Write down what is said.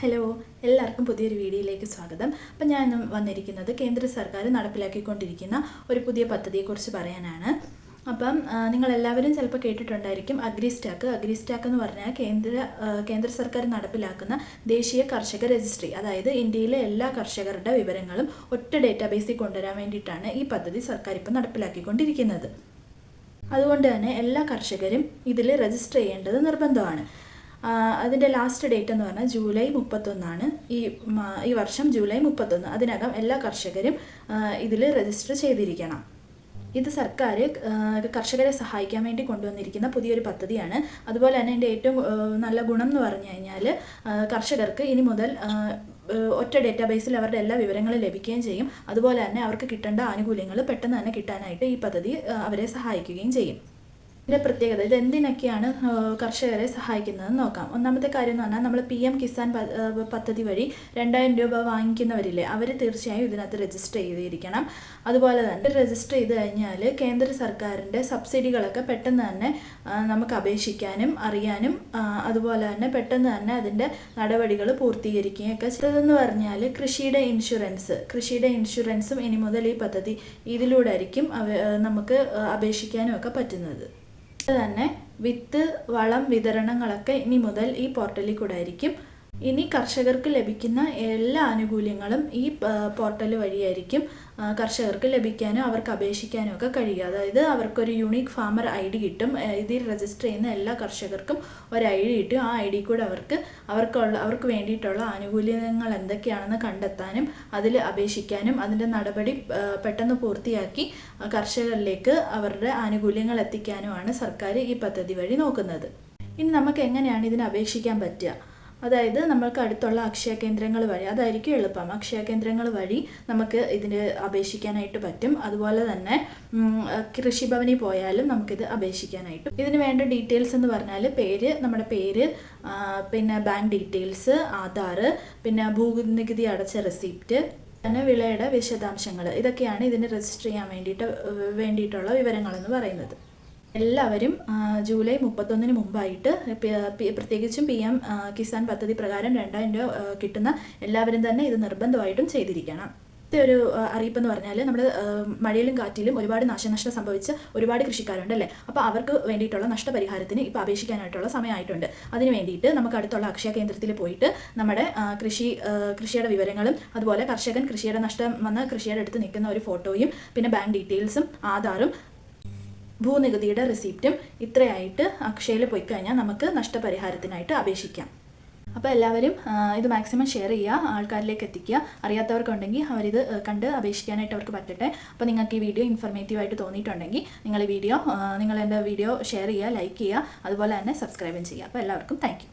Hello എല്ലാവർക്കും പുതിയൊരു വീഡിയോയിലേക്ക് സ്വാഗതം. അപ്പം ഞാൻ വന്നിരിക്കുന്നത് കേന്ദ്ര സർക്കാർ നടപ്പിലാക്കിക്കൊണ്ടിരിക്കുന്ന ഒരു പുതിയ പദ്ധതിയെക്കുറിച്ച് പറയാനാണ്. അപ്പം നിങ്ങളെല്ലാവരും ചിലപ്പോൾ കേട്ടിട്ടുണ്ടായിരിക്കും അഗ്രി സ്റ്റാക്ക് അഗ്രി സ്റ്റാക്ക് എന്ന് പറഞ്ഞാൽ കേന്ദ്ര കേന്ദ്ര സർക്കാർ നടപ്പിലാക്കുന്ന ദേശീയ കർഷക രജിസ്ട്രി അതായത് ഇന്ത്യയിലെ എല്ലാ കർഷകരുടെ വിവരങ്ങളും ഒറ്റ ഡേറ്റാബേസിൽ കൊണ്ടുവരാൻ വേണ്ടിയിട്ടാണ് ഈ പദ്ധതി സർക്കാർ ഇപ്പം നടപ്പിലാക്കിക്കൊണ്ടിരിക്കുന്നത്. അതുകൊണ്ട് തന്നെ എല്ലാ കർഷകരും ഇതിൽ രജിസ്റ്റർ ചെയ്യേണ്ടത് നിർബന്ധമാണ്. അതിന്റെ ലാസ്റ്റ് ഡേറ്റ് എന്ന് പറഞ്ഞാൽ ജൂലൈ മുപ്പത്തൊന്നാണ്. ഈ ഈ വർഷം ജൂലൈ മുപ്പത്തൊന്ന്. അതിനകം എല്ലാ കർഷകരും ഇതിൽ രജിസ്റ്റർ ചെയ്തിരിക്കണം. ഇത് സർക്കാർ കർഷകരെ സഹായിക്കാൻ വേണ്ടി കൊണ്ടുവന്നിരിക്കുന്ന പുതിയൊരു പദ്ധതിയാണ്. അതുപോലെ തന്നെ എന്റെ ഏറ്റവും നല്ല ഗുണം എന്ന് പറഞ്ഞു കഴിഞ്ഞാൽ കർഷകർക്ക് ഇനി മുതൽ ഒറ്റ ഡേറ്റാബേസിൽ അവരുടെ എല്ലാ വിവരങ്ങളും ലഭിക്കുകയും ചെയ്യും. അതുപോലെ തന്നെ അവർക്ക് കിട്ടേണ്ട ആനുകൂല്യങ്ങൾ പെട്ടെന്ന് തന്നെ കിട്ടാനായിട്ട് ഈ പദ്ധതി അവരെ സഹായിക്കുകയും ചെയ്യും. ഇതിന്റെ പ്രത്യേകത. ഇത് എന്തിനൊക്കെയാണ് കർഷകരെ സഹായിക്കുന്നതെന്ന് നോക്കാം. ഒന്നാമത്തെ കാര്യം എന്ന് പറഞ്ഞാൽ നമ്മൾ പി എം കിസാൻ പദ്ധതി വഴി രണ്ടായിരം രൂപ വാങ്ങിക്കുന്നവരില്ലേ അവർ തീർച്ചയായും ഇതിനകത്ത് രജിസ്റ്റർ ചെയ്തിരിക്കണം. അതുപോലെ തന്നെ രജിസ്റ്റർ ചെയ്ത് കഴിഞ്ഞാൽ കേന്ദ്ര സർക്കാരിന്റെ സബ്സിഡികളൊക്കെ പെട്ടെന്ന് തന്നെ നമുക്ക് അപേക്ഷിക്കാനും അറിയാനും അതുപോലെ തന്നെ പെട്ടെന്ന് തന്നെ അതിന്റെ നടപടികൾ പൂർത്തീകരിക്കുകയും ഒക്കെ ചെയ്തതെന്ന് പറഞ്ഞാൽ കൃഷിയുടെ ഇൻഷുറൻസ് കൃഷിയുടെ ഇൻഷുറൻസും ഇനി മുതൽ ഈ പദ്ധതി ഇതിലൂടെ ആയിരിക്കും നമുക്ക് അപേക്ഷിക്കാനും ഒക്കെ പറ്റുന്നത്. തന്നെ വിത്ത് വളം വിതരണങ്ങളൊക്കെ ഇനി മുതൽ ഈ പോർട്ടലിൽ കൂടെ ആയിരിക്കും. ഇനി കർഷകർക്ക് ലഭിക്കുന്ന എല്ലാ ആനുകൂല്യങ്ങളും ഈ പോർട്ടൽ വഴിയായിരിക്കും കർഷകർക്ക് ലഭിക്കാനും അവർക്ക് അപേക്ഷിക്കാനും ഒക്കെ കഴിയുക. അതായത് അവർക്കൊരു യൂണിക് ഫാമർ ഐ ഡി കിട്ടും. ഇതിൽ രജിസ്റ്റർ ചെയ്യുന്ന എല്ലാ കർഷകർക്കും ഒരു ഐ ഡി കിട്ടും. ആ ഐ ഡി കൂടെ അവർക്ക് അവർക്കുള്ള അവർക്ക് വേണ്ടിയിട്ടുള്ള ആനുകൂല്യങ്ങൾ എന്തൊക്കെയാണെന്ന് കണ്ടെത്താനും അതിൽ അപേക്ഷിക്കാനും അതിന്റെ നടപടി പെട്ടെന്ന് പൂർത്തിയാക്കി കർഷകരിലേക്ക് അവരുടെ ആനുകൂല്യങ്ങൾ എത്തിക്കാനുമാണ് സർക്കാർ ഈ പദ്ധതി വഴി നോക്കുന്നത്. ഇനി നമുക്ക് എങ്ങനെയാണ് ഇതിന് അപേക്ഷിക്കാൻ പറ്റുക? അതായത് നമ്മൾക്ക് അടുത്തുള്ള അക്ഷയ കേന്ദ്രങ്ങൾ വഴി അതായിരിക്കും എളുപ്പം. അക്ഷയ കേന്ദ്രങ്ങൾ വഴി നമുക്ക് ഇതിന് അപേക്ഷിക്കാനായിട്ട് പറ്റും. അതുപോലെ തന്നെ കൃഷിഭവനിൽ പോയാലും നമുക്കിത് അപേക്ഷിക്കാനായിട്ട്. ഇതിന് വേണ്ട ഡീറ്റെയിൽസ് എന്ന് പറഞ്ഞാൽ പേര് നമ്മുടെ പേര് പിന്നെ ബാങ്ക് ഡീറ്റെയിൽസ് ആധാർ പിന്നെ ഭൂനികുതി അടച്ച റെസിപ്റ്റ് പിന്നെ വിളയുടെ വിശദാംശങ്ങൾ ഇതൊക്കെയാണ് ഇതിന് രജിസ്റ്റർ ചെയ്യാൻ വേണ്ടിയിട്ട് വേണ്ടിയിട്ടുള്ള വിവരങ്ങളെന്ന് പറയുന്നത്. എല്ലാവരും ജൂലൈ മുപ്പത്തൊന്നിന് മുമ്പായിട്ട് പ്രത്യേകിച്ചും പി എം കിസാൻ പദ്ധതി പ്രകാരം രണ്ടായിരം രൂപ കിട്ടുന്ന എല്ലാവരും തന്നെ ഇത് നിർബന്ധമായിട്ടും ചെയ്തിരിക്കണം. ഇന്നത്തെ ഒരു അറിയിപ്പ് എന്ന് പറഞ്ഞാൽ നമ്മൾ മഴയിലും കാറ്റിലും ഒരുപാട് നാശനഷ്ടം സംഭവിച്ച ഒരുപാട് കൃഷിക്കാരുണ്ട് അല്ലേ? അപ്പോൾ അവർക്ക് വേണ്ടിയിട്ടുള്ള നഷ്ടപരിഹാരത്തിന് ഇപ്പോൾ അപേക്ഷിക്കാനായിട്ടുള്ള സമയമായിട്ടുണ്ട്. അതിന് വേണ്ടിയിട്ട് നമുക്ക് അടുത്തുള്ള അക്ഷയ കേന്ദ്രത്തിൽ പോയിട്ട് നമ്മുടെ കൃഷി കൃഷിയുടെ വിവരങ്ങളും അതുപോലെ കർഷകൻ കൃഷിയുടെ നഷ്ടം വന്ന് കൃഷിയുടെ അടുത്ത് നിൽക്കുന്ന ഒരു ഫോട്ടോയും പിന്നെ ബാങ്ക് ഡീറ്റെയിൽസും ആധാറും ഭൂനികുതിയുടെ റെസിപ്റ്റും ഇത്രയായിട്ട് അക്ഷയയിൽ പോയി കഴിഞ്ഞാൽ നമുക്ക് നഷ്ടപരിഹാരത്തിനായിട്ട് അപേക്ഷിക്കാം. അപ്പോൾ എല്ലാവരും ഇത് മാക്സിമം ഷെയർ ചെയ്യുക ആൾക്കാരിലേക്ക് എത്തിക്കുക. അറിയാത്തവർക്കുണ്ടെങ്കിൽ അവരിത് കണ്ട് അപേക്ഷിക്കാനായിട്ട് അവർക്ക് പറ്റട്ടെ. അപ്പോൾ നിങ്ങൾക്ക് ഈ വീഡിയോ ഇൻഫർമേറ്റീവ് ആയിട്ട് തോന്നിയിട്ടുണ്ടെങ്കിൽ നിങ്ങൾ ഈ വീഡിയോ നിങ്ങൾ എന്റെ വീഡിയോ ഷെയർ ചെയ്യുക ലൈക്ക് ചെയ്യുക അതുപോലെ തന്നെ സബ്സ്ക്രൈബും ചെയ്യുക. അപ്പോൾ എല്ലാവർക്കും താങ്ക്